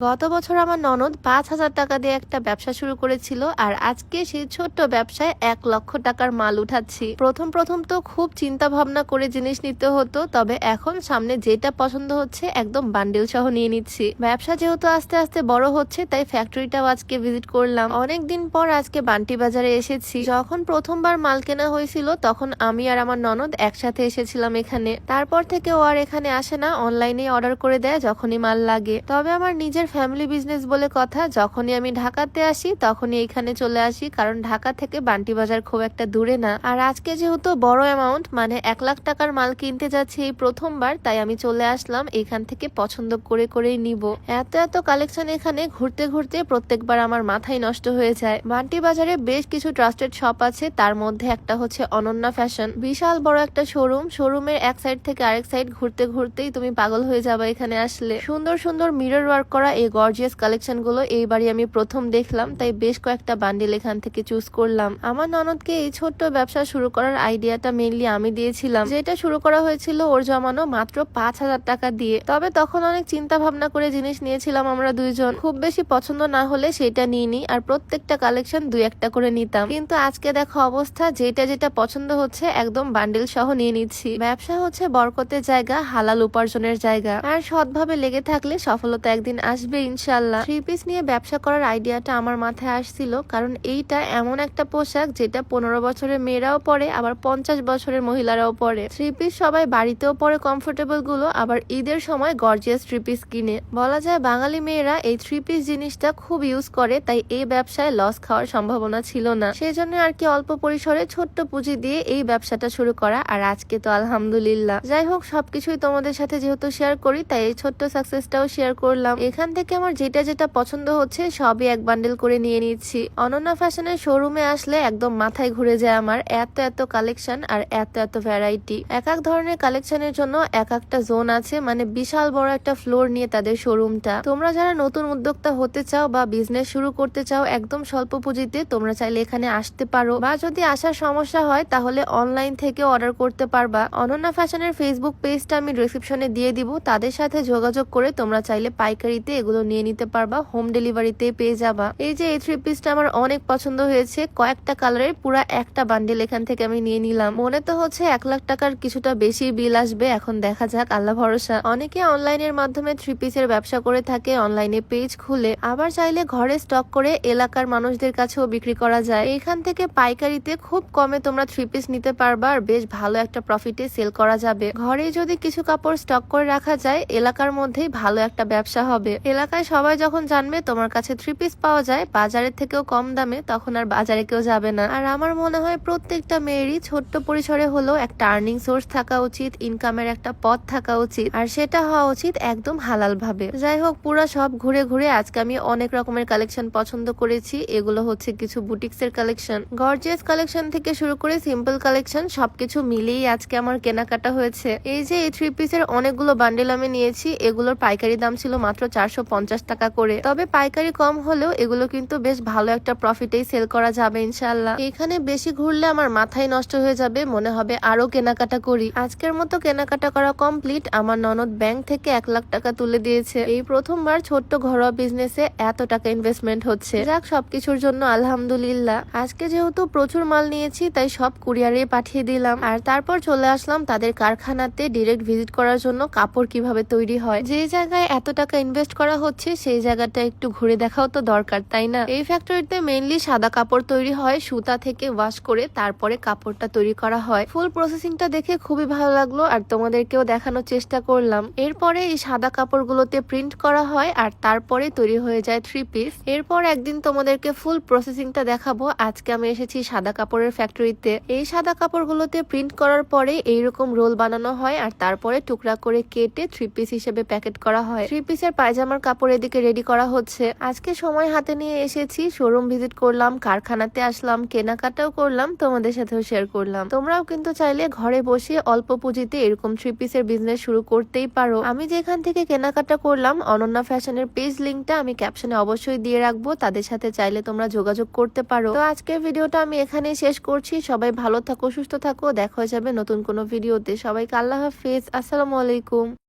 গত বছর আমার ননদ পাঁচ হাজার টাকা দিয়ে একটা ব্যবসা শুরু করেছিল আর আজকে সেই ছোট্ট ব্যবসায় এক লক্ষ টাকার মাল উঠাচ্ছি। প্রথম প্রথম তো খুব চিন্তা ভাবনা করে জিনিস নিতে হতো, তবে এখন সামনে যেটা পছন্দ হচ্ছে একদম বান্ডিল সহ নিয়ে নিচ্ছি। ব্যবসা যেহেতু আস্তে আস্তে বড় হচ্ছে, তাই ফ্যাক্টরিটাও আজকে ভিজিট করলাম। অনেক দিন পর আজকে বান্টি বাজারে এসেছি। যখন প্রথমবার মাল কেনা হয়েছিল, তখন আমি আর আমার ননদ একসাথে এসেছিলাম এখানে। তারপর থেকে ও আর এখানে আসে না অনলাইনে অর্ডার করে দেয় যখনই মাল লাগে। তবে আমার নিজের ফ্যামিলি বিজনেস বলে কথা, যখনই আমি ঢাকাতে আসি, তখনই এইখানে চলে আসি, কারণ ঢাকা থেকে বান্টি বাজার খুব একটা দূরে না। আর আজকে যেহেতু বড় অ্যামাউন্ট মানে এক লাখ টাকার মাল কিনতে যাচ্ছি এই প্রথমবার, তাই আমি চলে আসলাম, এখান থেকে পছন্দ করে করেই নিব। এত এত কালেকশন এখানে ঘুরতে ঘুরতে প্রত্যেকবার আমার মাথায় নষ্ট হয়ে যায়। বান্টি বাজারে বেশ কিছু ট্রাস্টেড শপ আছে, তার মধ্যে একটা হচ্ছে অনন্যা ফ্যাশন বিশাল বড় একটা শোরুম শোরুমের এক সাইড থেকে আরেক সাইড ঘুরতে ঘুরতেই তুমি পাগল হয়ে যাবে এখানে আসলে। সুন্দর সুন্দর মিরর ওয়ার্ক করা এই গর্জিয়াস কালেকশনগুলো এইবারই আমি প্রথম দেখলাম, তাই বেশ কয়েকটা বান্ডিল এখান থেকে চুজ করলাম। আমার ননদকে এই ছোট্ট ব্যবসা শুরু করার আইডিয়াটা মেনলি আমি দিয়েছিলাম, যেটা শুরু করা হয়েছিল ওর জমানো মাত্র পাঁচ হাজার টাকা দিয়ে। তবে তখন অনেক চিন্তা ভাবনা করে জিনিস নিয়েছিলাম আমরা দুইজন। খুব বেশি পছন্দ না হলে সেটা নিয়ে নিই আর প্রত্যেকটা কালেকশন দুই একটা করে নিতাম। কিন্তু আজকে দেখো অবস্থা, যেটা যেটা পছন্দ হচ্ছে একদম বান্ডিল সহ নিয়ে নিচ্ছি। ব্যবসা হচ্ছে বরকতের জায়গা, হালাল উপার্জনের জায়গা। আর সৎভাবে লেগে থাকলে সফলতা একদিন আসবে। ইনশাল্লাহ থ্রি পিস নিয়ে ব্যবসা করার আইডিয়াটা আমার মাথায় আসছিল, কারণ এইটা এমন একটা পোশাক যেটা পনেরো বছরের মেয়েরাও পরে, আবার পঞ্চাশ বছরের মহিলারাও পরে। থ্রি পিস সবাই বাড়িতেও পরে কমফোর্টেবলগুলো আবার ঈদের সময় গর্জিয়াস থ্রি পিস কিনে। বলা যায় বাঙালি মেয়েরা এই থ্রি পিস জিনিসটা খুব ইউজ করে, তাই এই ব্যবসায় লস খাওয়ার সম্ভাবনা ছিল না। সেজন্য আর কি অল্প পরিসরে ছোট্ট পুঁজি দিয়ে এই ব্যবসাটা শুরু করা, আর আজকে তো আলহামদুলিল্লাহ। যাই হোক, সবকিছুই তোমাদের সাথে যেহেতু শেয়ার করি, তাই এই ছোট্ট সাকসেসটাও শেয়ার করলাম। এখান থেকে আমার যেটা যেটা পছন্দ হচ্ছে সবই এক বান্ডেল করে নিয়ে নিচ্ছি। অনন্যা ফ্যাশনের শোরুমে আসলে একদম মাথায় ঘুরে যায় আমার এত এত কালেকশন আর এত এত ভ্যারাইটি এক এক ধরনের কালেকশনের জন্য এক একটা জোন আছে মানে বিশাল বড় একটা ফ্লোর নিয়ে তাদের শোরুমটা তোমরা যারা নতুন উদ্যোক্তা হতে চাও বা বিজনেস শুরু করতে চাও, একদম স্বল্প পুঁজিতে তোমরা চাইলে এখানে আসতে পারো। বা যদি আসার সমস্যা হয়, তাহলে অনলাইন থেকে অর্ডার করতে পারবা। অনন্যা ফ্যাশনের ফেসবুক পেজটা আমি ডিসক্রিপশনে দিয়ে দিব। তাদের সাথে যোগাযোগ করে তোমরা চাইলে পাইকারিতে এগুলো নিয়ে নিতে পারবা হোম ডেলিভারিতে পেয়ে যাবা। এই যে এই থ্রি পিসটা আমার অনেক পছন্দ হয়েছে, কয়েকটা কালারের পুরা একটা বান্ডেল এখান থেকে আমি নিয়ে নিলাম। মনে তো হচ্ছে এক লাখ টাকার কিছুটা বেশি বিল আসবে, এখন দেখা যাক, আল্লাহ ভরসা। অনেকে অনলাইনের মাধ্যমে থ্রি পিসের ব্যবসা করে থাকে অনলাইনে পেজ খুলে। আবার চাইলে ঘরে স্টক করে এলাকার মানুষদের কাছেও বিক্রি করা যায়। এখান থেকে পাইকারিতে খুব কমে তোমরা থ্রি পিস নিতে পারবা, আর বেশ ভালো একটা প্রফিটে সেল করা যাবে। ঘরে যদি কিছু কাপড় স্টক করে রাখা যায়, এলাকার মধ্যেই ভালো একটা ব্যবসা হবে। এলাকায় সবাই যখন জানবে তোমার কাছে থ্রি পিস পাওয়া যায়, বাজারের থেকেও কম দামে, তখন আর বাজারে কেউ যাবে না। আর আমার মনে হয় প্রত্যেকটা মেয়েরই ছোট্ট পরিসরে হলেও একটা আর্নিং সোর্স থাকা উচিত ইনকামের একটা পথ থাকা উচিত, আর সেটা হওয়া উচিত একদম হালাল ভাবে যাই হোক, পুরো সব ঘুরে ঘুরে আজকে আমি অনেক রকমের কালেকশন পছন্দ করেছি। এগুলো হচ্ছে কিছু বুটিক্স এর কালেকশন গর্জিয়াস কালেকশন থেকে শুরু করে সিম্পল কালেকশন সবকিছু মিলিয়েই আজকে আমার কেনাকাটা হয়েছে। এই যে এই থ্রি পিসের অনেকগুলো বান্ডেল আমি নিয়েছি, এগুলোর পাইকারি দাম ছিল মাত্র চারশো পঞ্চাশ টাকা করে। তবে পাইকারি কম হলেও এগুলো কিন্তু বেশ ভালো একটা প্রফিটেই সেল করা যাবে ইনশাল্লাহ এখানে বেশি ঘুরলে আমার মাথায় নষ্ট হয়ে যাবে, মনে হবে আরও কেনাকাটা করি। আজকের মতো কেনাকাটা করা কমপ্লিট আমার ননদ ব্যাংক থেকে এক লাখ টাকা তুলে দিয়েছে। এই প্রথমবার ছোট্ট ঘরোয়া বিজনেসে এত টাকা ইনভেস্টমেন্ট হচ্ছে। যাক, সবকিছুর জন্য আলহামদুলিল্লাহ। আজকে যেহেতু প্রচুর মাল নিয়েছি, তাই সব কুরিয়ারে পাঠিয়ে দিলাম। আর তারপর চলে আসলাম তাদের কারখানাতে ডিরেক্ট ভিজিট করার জন্য কাপড় কীভাবে তৈরি হয়। যে জায়গায় এত টাকা ইনভেস্ট করা হচ্ছে, সেই জায়গাটা একটু ঘুরে দেখাও তো দরকার, তাই না? এই ফ্যাক্টরিতে মেইনলি সাদা কাপড় তৈরি হয়, সুতা থেকে ওয়াশ করে তারপরে কাপড়টা তৈরি করা হয়। ফুল প্রসেসিংটা দেখে খুবই ভালো লাগল আর তোমাদেরকেও দেখানোর চেষ্টা করলাম। এরপরে এই সাদা কাপড়গুলোতে প্রিন্ট করা হয় আর তারপরে তৈরি হয়ে যায় থ্রি পিস এরপর একদিন তোমাদেরকে ফুল প্রসেসিংটা দেখাবো। আজকে আমি এসেছি সাদা কাপড়ের ফ্যাক্টরিতে এই সাদা কাপড়গুলোতে প্রিন্ট করার পরে এইরকম রোল বানানো হয় আর তারপরে টুকরা করে কেটে থ্রি পিস হিসেবে প্যাকেট করা হয়। থ্রি পিসের পায়জামার কাপড় এদিকে রেডি করা হচ্ছে। আজকে সময় হাতে নিয়ে এসেছি শোরুম ভিজিট করলাম, কারখানাতে আসলাম, কেনাকাটাও করলাম, তোমাদের সাথেও শেয়ার করলাম। তোমরাও কিন্তু চাইলে ঘরে বসে অল্প পুঁজিতে এরকম থ্রি পিসের বিজনেস শুরু করতেই পারো। আমি যেখান থেকে কেনাকাটা করলাম, অনন্যা ফ্যাশনের পেজ লিঙ্কটা আমি ক্যাপশনে অবশ্যই দিয়ে রাখব, তাদের সাথে চাইলে তোমরা যোগাযোগ করতে পারো। তো আজকের ভিডিওটা আমি এখানেই শেষ করছি। সবাই ভালো থাকো, সুস্থ থাকো, দেখা যাবে নতুন কোনো ভিডিওতে। সবাইকে আল্লাহ হাফিজ। আসসালামু আলাইকুম।